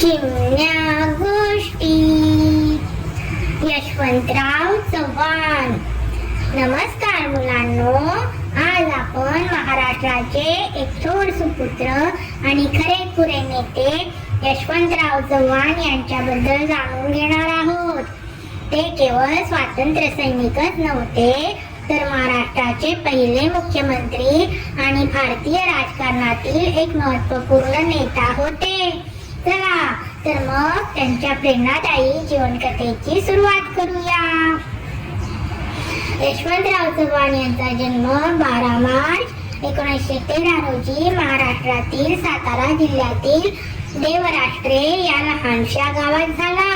चिमण्या गोष्टी. यशवंतराव चव्हाण. नमस्कार मुलांनो. आज आपण महाराष्ट्राचे एक थोर सुपुत्र आणि खरे खुरे नेते यशवंतराव चव्हाण यांच्याबद्दल जाणून घेणार आहोत. ते केवळ स्वातंत्र्य सैनिकच नव्हते तर महाराष्ट्राचे पहिले मुख्यमंत्री आणि भारतीय राजकारणातील एक महत्त्वपूर्ण नेता होते. चला तर मग त्यांच्या प्रेरणादायी जीवनकथेची सुरुवात करूया. यशवंतराव चव्हाण यांचा जन्म बारा मार्च एकोणीसशे तेरा रोजी महाराष्ट्रातील सातारा जिल्ह्यातील देवराष्ट्रे या लहानशा गावात झाला.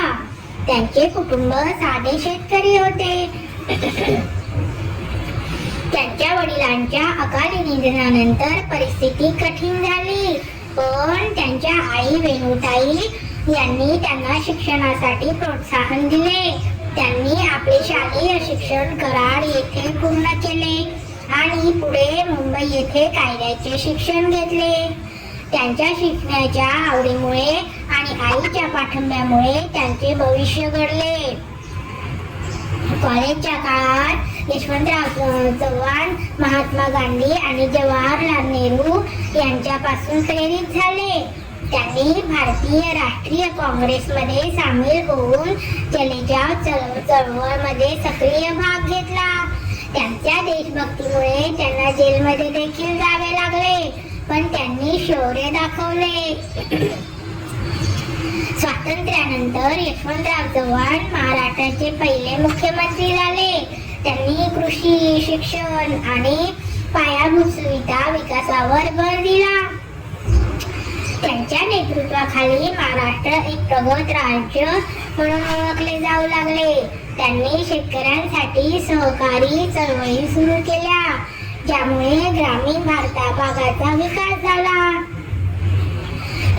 त्यांचे कुटुंब साधे शेतकरी होते. त्यांच्या वडिलांच्या अकाली निधनानंतर परिस्थिती कठीण झाली. पण त्यांच्या आई वेणुताई यांनी त्यांना शिक्षणासाठी प्रोत्साहन दिले. त्यांनी आपले शालेय शिक्षण कराड येथे पूर्ण केले आणि पुढे मुंबई येथे कायद्याचे शिक्षण घेतले. त्यांच्या शिकण्याच्या आवडीमुळे आणि आईच्या पाठिंब्यामुळे त्यांचे भविष्य घडले. कॉलेजच्या काळात यशवंतराव चव्हाण महात्मा गांधी आणि जवाहरलाल नेहरू यांच्यापासून प्रेरित झाले. त्यांनी भारतीय राष्ट्रीय काँग्रेसमध्ये सामील होऊन चलेजाव चळवळमध्ये सक्रिय भाग घेतला. त्यांच्या देशभक्तीमुळे त्यांना जेलमध्ये देखील जावे लागले पण त्यांनी शौर्य दाखवले. स्वातंत्र्यानंतर यशवंतराव चव्हाण महाराष्ट्राचे पहिले मुख्यमंत्री झाले. त्यांनी कृषी शिक्षण आणि पायाभूत सुविधा विकासावर भर दिला. त्यांच्या नेतृत्वाखाली महाराष्ट्र एक प्रगत राज्य म्हणून ओळखले जाऊ लागले. त्यांनी शेतकऱ्यांसाठी सहकारी चळवळी सुरू केल्या ज्यामुळे ग्रामीण भारता भागाचा विकास झाला.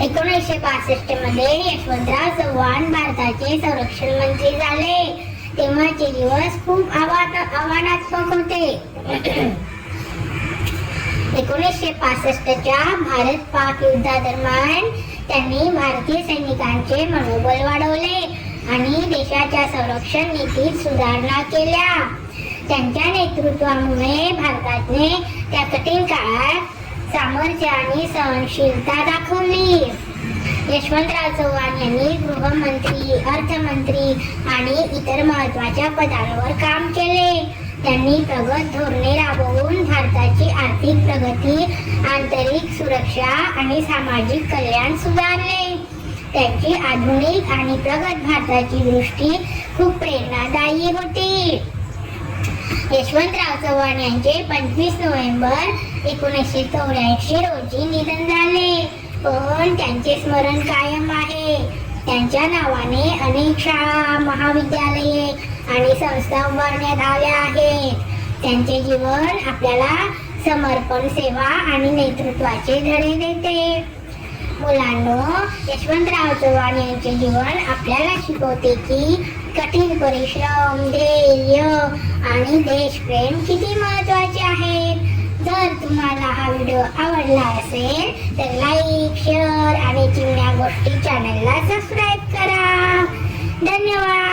एकोणीसशे पासष्टमध्ये यशवंतराव चव्हाण भारताचे संरक्षण मंत्री झाले. तेव्हाचे दिवस खूप आव्हान- आव्हानात्मक होते. एकोणीसशे पासष्टच्या भारत पाक युद्धादरम्यान त्यांनी भारतीय सैनिकांचे मनोबल वाढवले आणि देशाच्या संरक्षण नीतीत सुधारणा केल्या. त्यांच्या नेतृत्वामुळे भारताने त्या कठीण काळात सामर्थ्य आणि सहनशीलता दाखवली. यशवंतराव चव्हाण यांनी गृहमंत्री अर्थमंत्री आणि इतर महत्त्वाच्या पदांवर काम केले. त्यांनी प्रगत धोरणे राबवून भारताची आर्थिक प्रगती आंतरिक सुरक्षा आणि सामाजिक कल्याण सुधारले. त्यांची आधुनिक आणि प्रगत भारताची दृष्टी खूप प्रेरणादायी होती. यशवंतराव चव्हाण यांचे पंचवीस नोव्हेंबर एकोणीसशे चौऱ्याऐंशी रोजी निधन झाले. पण त्यांचे स्मरण कायम आहे. त्यांच्या नावाने अनेक शाळा महाविद्यालये आणि संस्था उभारण्यात आल्या आहेत. त्यांचे जीवन आपल्याला समर्पण सेवा आणि नेतृत्वाचे धडे देते. मुलांनो यशवंतराव चव्हाण यांचे जीवन आपल्याला शिकवते की कठीण परिश्रम ध्येय आणि देशप्रेम किती महत्त्वाचे आहेत. जर तुम्हाला हा व्हिडिओ आवडला असेल तर लाईक शेअर आणि चिमण्या गोष्टी चॅनलला सबस्क्राईब करा. धन्यवाद.